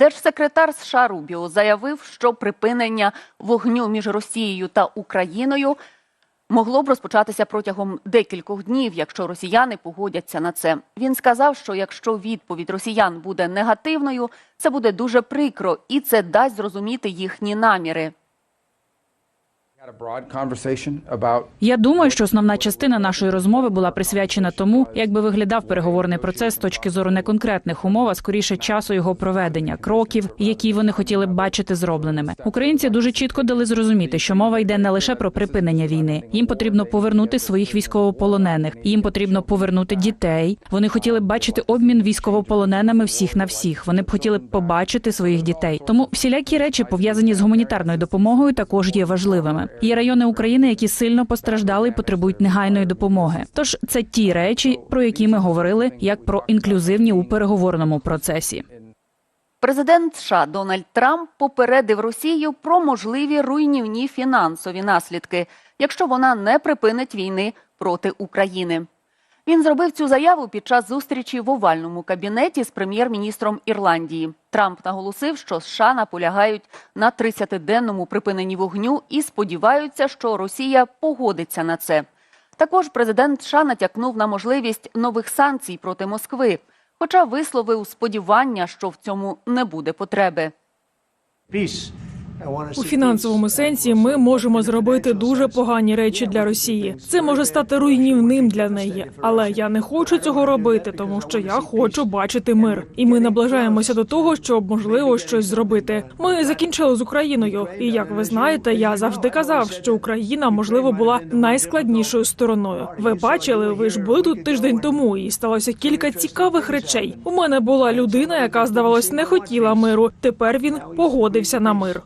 Держсекретар США Рубіо заявив, що припинення вогню між Росією та Україною могло б розпочатися протягом декількох днів, якщо росіяни погодяться на це. Він сказав, що якщо відповідь росіян буде негативною, це буде дуже прикро, і це дасть зрозуміти їхні наміри. Я думаю, що основна частина нашої розмови була присвячена тому, як би виглядав переговорний процес з точки зору не конкретних умов, а скоріше часу його проведення, кроків, які вони хотіли б бачити зробленими. Українці дуже чітко дали зрозуміти, що мова йде не лише про припинення війни. Їм потрібно повернути своїх військовополонених, їм потрібно повернути дітей. Вони хотіли б бачити обмін військовополоненими всіх на всіх. Вони б хотіли б побачити своїх дітей. Тому всілякі речі пов'язані з гуманітарною допомогою також є важливими. Є райони України, які сильно постраждали і потребують негайної допомоги. Тож це ті речі, про які ми говорили, як про інклюзивні у переговорному процесі. Президент США Дональд Трамп попередив Росію про можливі руйнівні фінансові наслідки, якщо вона не припинить війни проти України. Він зробив цю заяву під час зустрічі в овальному кабінеті з прем'єр-міністром Ірландії. Трамп наголосив, що США наполягають на 30-денному припиненні вогню і сподіваються, що Росія погодиться на це. Також президент США натякнув на можливість нових санкцій проти Москви, хоча висловив сподівання, що в цьому не буде потреби. У фінансовому сенсі ми можемо зробити дуже погані речі для Росії. Це може стати руйнівним для неї. Але я не хочу цього робити, тому що я хочу бачити мир. І ми наближаємося до того, щоб можливо щось зробити. Ми закінчили з Україною, і як ви знаєте, я завжди казав, що Україна можливо була найскладнішою стороною. Ви бачили, ви ж були тут тиждень тому, і сталося кілька цікавих речей. У мене була людина, яка здавалось не хотіла миру. Тепер він погодився на мир.